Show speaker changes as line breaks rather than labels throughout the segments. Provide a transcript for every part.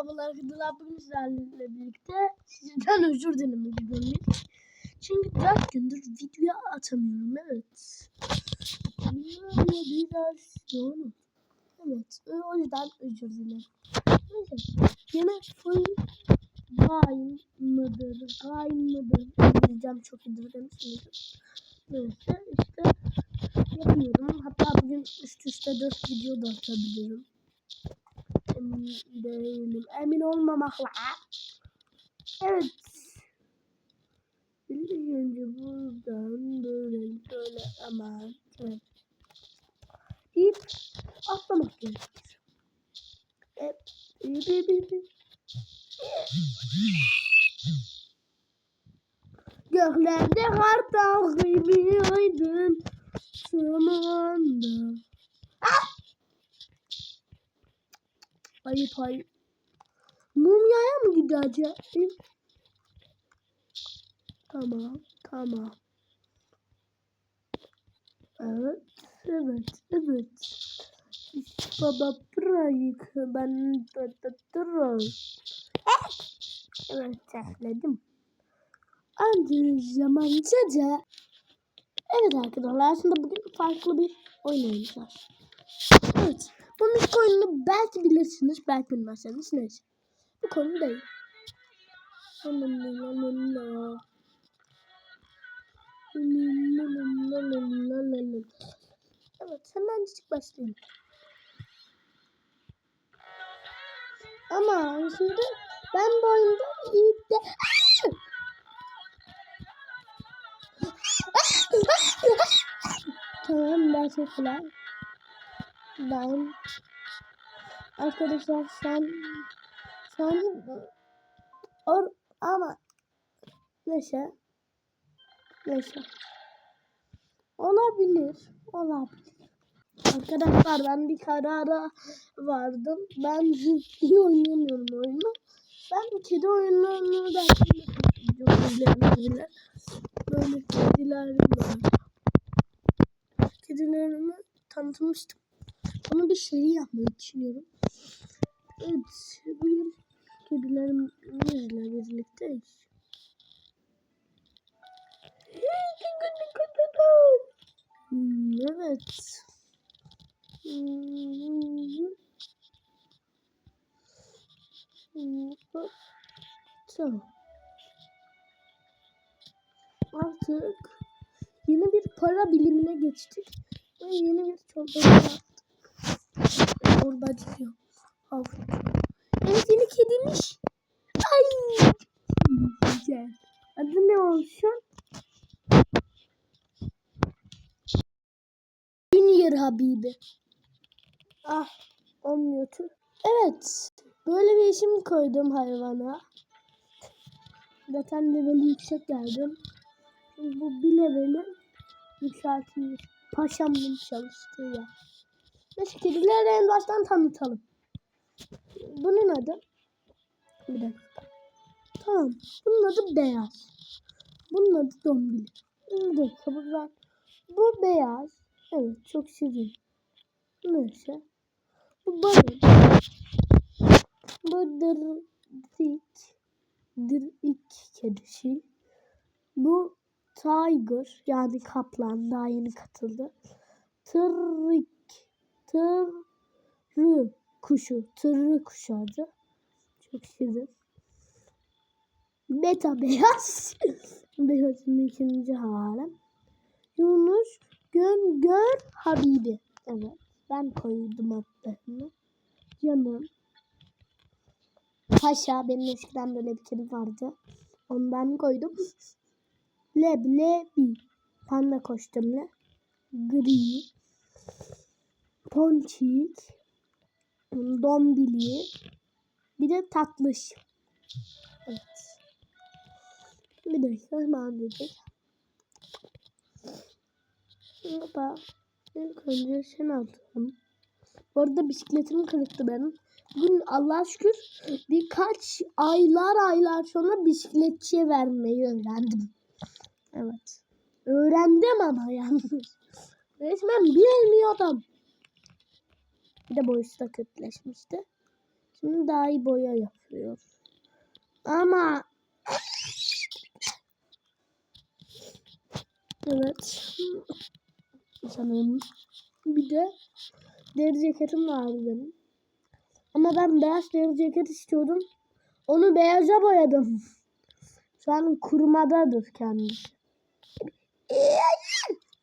Bugün sizlerle birlikte sizden özür dilemek istiyorum. Çünkü 4 gündür video atamıyorum. Evet. Biraz yoğunum. Evet. O yüzden özür dilerim. Neyse. Yine full Gain mıdır? Gain mıdır? İngilizcem çok iyidir demişsiniz. Neyse işte yapıyorum. Hatta bugün üst üste 4 video da atabilirim emin değilim. Emin olmamakla. Evet. İlk önce buradan böyle böyle ama evet. deyip atlamak gerekir. Evet. İyi bir bir bir. Göklerde kartal gibi aydın zamanda. Ayıp ayıp. Mumyaya mı gideceğim? Tamam, tamam. Evet, evet, evet. Baba burayı ben durum. Evet, tekledim. Aynı zamanca da Evet arkadaşlar aslında bugün farklı bir oyun oynayacağız. Evet. Bu müzik oyununu belki bilirsiniz, belki bilmezseniz neyse. Bu konu değil. Evet, hemencik başlayayım. Ama şimdi ben bu oyunda iyi de... tamam, gerçekten. Ben arkadaşlar sen sen or ama neyse. Neyse. Olabilir olabilir. Arkadaşlar ben bir karara vardım. Ben ciddi oynayamıyorum oyunu. Ben kedi oyunlarını da izleyebilir böyle kedilerim var. Kedilerimi tanıtmıştım onu bir seri yapmayı düşünüyorum. Evet, bugün kedilerimizle birlikteyiz. Hmm, evet. Tamam. Artık yeni bir para bilimine geçtik ve yeni bir çorba Çorbacı diyor. Havuç. Evet yeni kediymiş. Ay. Güzel. Adı ne olsun? Junior Habibi. Ah olmuyor. Evet. Böyle bir isim koydum hayvana. Zaten leveli yüksek geldim. Bu bir levelin yükseltilmiş. Paşamın çalıştığı yer. Neyse kedileri en baştan tanıtalım. Bunun adı bir dakika. Tamam. Bunun adı beyaz. Bunun adı dombili. Bir dakika bu ben. Bu beyaz. Evet çok şirin. Neyse. Bu balon. Bu dırdik. Dırdik kedisi. Bu tiger yani kaplan daha yeni katıldı. Tırrik Tırrı kuşu. Tırrı kuşu adı. Çok şirin. Beta beyaz. Beyazın ikinci hali. Yunus Göngör Habibi. Evet. Ben koydum adlarını. Canım. Paşa. Benim eskiden böyle bir kedi vardı. Ondan koydum. Leblebi. Panda kostümlü. Gri. Ponçik, Dombili, bir de tatlış. Evet. Bir dakika hemen dedik. Hoppa. İlk önce sen aldım. Bu arada bisikletim kırıktı benim. Bugün Allah şükür birkaç aylar aylar sonra bisikletçiye vermeyi öğrendim. Evet. Öğrendim ama yalnız. Resmen bilmiyordum. Bir de boyusu da kötüleşmişti. Şimdi daha iyi boya yapıyor. Ama evet sanırım bir de deri ceketim vardı benim. Ama ben beyaz deri ceket istiyordum. Onu beyaza boyadım. Şu an kurumadadır kendisi.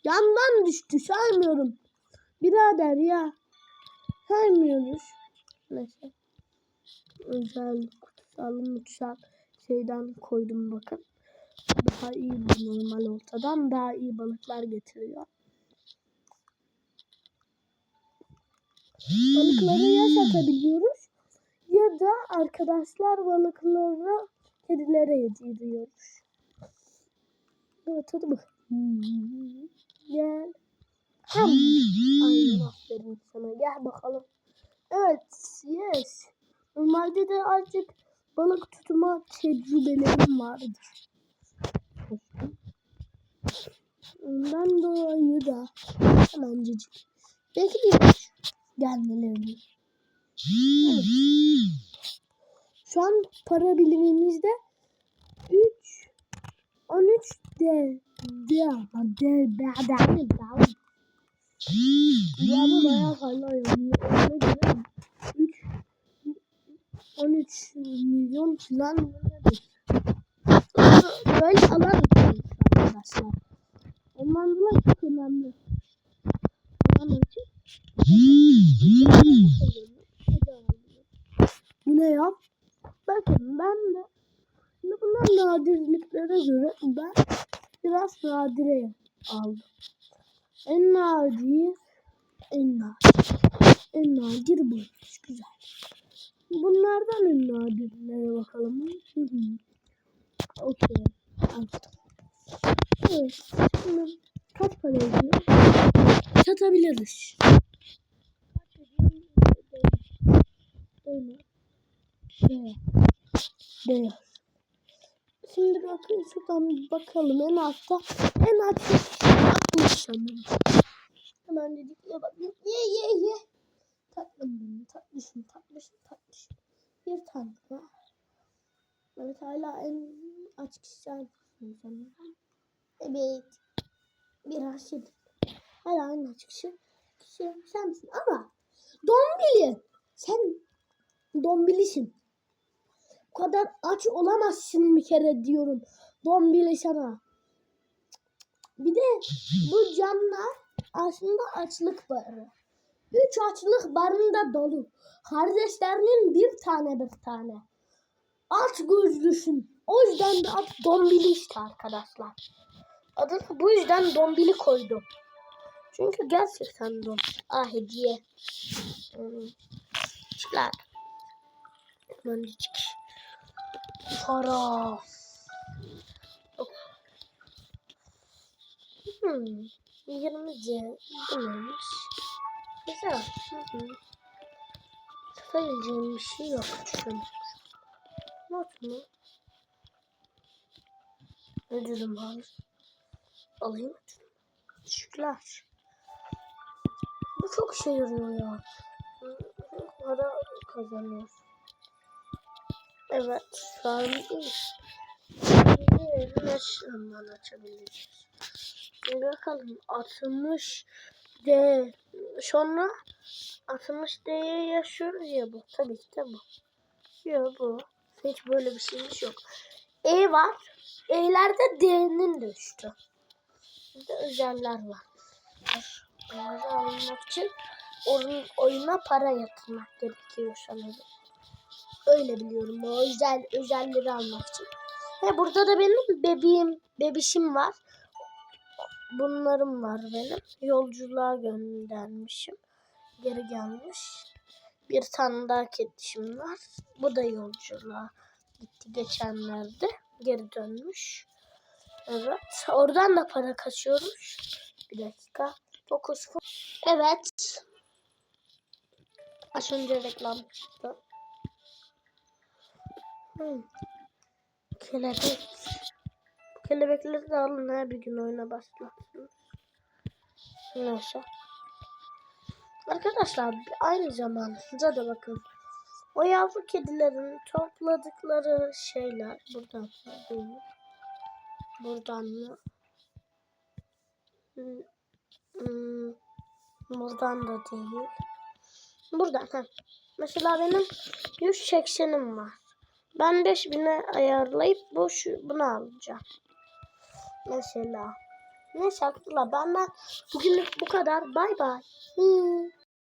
Yandan düştü. Saymıyorum. Birader ya. Saymıyoruz. Neyse. Özel kutsal mutsak şeyden koydum bakın. Daha iyi bir normal ortadan daha iyi balıklar getiriyor. Balıkları ya satabiliyoruz ya da arkadaşlar balıkları kedilere yediriyoruz. Evet hadi bak. Gel. Ham. Gel bakalım. Evet. Yes. Normalde de azıcık balık tutma tecrübelerim vardır. Ondan dolayı da hemencecik bekliyoruz gelmelerini. Evet. Şu an para birimimizde 3 13 D D D D D D Ya bu bayağı. Ona göre 3 13 milyon falan? Böyle alan arkadaşlar. Ondan dolayı çok önemli. Alan için. Bu ne ya? Bakın ben de şimdi bunlar nadirliklere göre ben biraz nadire aldım. En nadir en nadir en nadir bu. Güzel. Bunlardan en nadirlere bakalım. Okey. Aldım. Evet. Şimdi kaç para ediyor? Satabiliriz. Mi? Değil. Değil. Şimdi bakın şuradan bakalım en altta en altta bu sanırım. Hemen dedik ya bak ye ye ye. Tatlım benim tatlısın tatlısın tatlısın. Bir tane var. Evet hala en aç kişi sensin sanırım. Evet. Biraz yedim. Hala en aç kişi. Kişi sensin ama Dombili sen Dombilisin. Bu kadar aç olamazsın bir kere diyorum. Dombili sana. Bir de bu camlar aslında açlık barı. Üç açlık barında dolu. Kardeşlerinin bir tane bir tane. Aç gözlüsün. O yüzden de aç dombili işte arkadaşlar. Adını bu yüzden dombili koydum. Çünkü gerçekten dom. Ah hediye. Hmm. Çıklar. Mancık. Para. Of. Hmm. 20 C. Neymiş? Güzel. Hı hı. Tutabileceğim bir şey yok. Şöyle. Not mu? Dedim abi? Alayım mı? Teşekkürler. Bu çok şey yarıyor ya. Para kazanıyor. Evet. İyi. Şimdi nasıl açabiliriz? Bakalım 60 D sonra 60 D'ye yaşıyoruz ya bu. Tabii ki de bu. Ya bu. Hiç böyle bir şeymiş yok. E var. E'lerde D'nin de üstü. Bir de özeller var. Onları almak için oyun, oyuna para yatırmak gerekiyor sanırım. Öyle biliyorum. O özel özelleri almak için. Ve burada da benim bebeğim, bebişim var. Bunlarım var benim. Yolculuğa göndermişim. Geri gelmiş. Bir tane daha kedişim var. Bu da yolculuğa gitti geçenlerde. Geri dönmüş. Evet. Oradan da para kaçıyoruz. Bir dakika. Fokus. Evet. Az önce reklam çıktı. Hmm. Kelebek. Kelebekleri de alın her bir gün oyuna başlarsınız. Neyse. Arkadaşlar aynı zamanda da bakın. O yavru kedilerin topladıkları şeyler buradan mı değil? Buradan mı? Hmm, hmm, Buradan da değil. Buradan. Heh. Mesela benim 180'im var. Ben 5000'e ayarlayıp bu şu, bunu alacağım. Mesela. Neyse akıllı. Benden bugünlük bu kadar. Bay bay.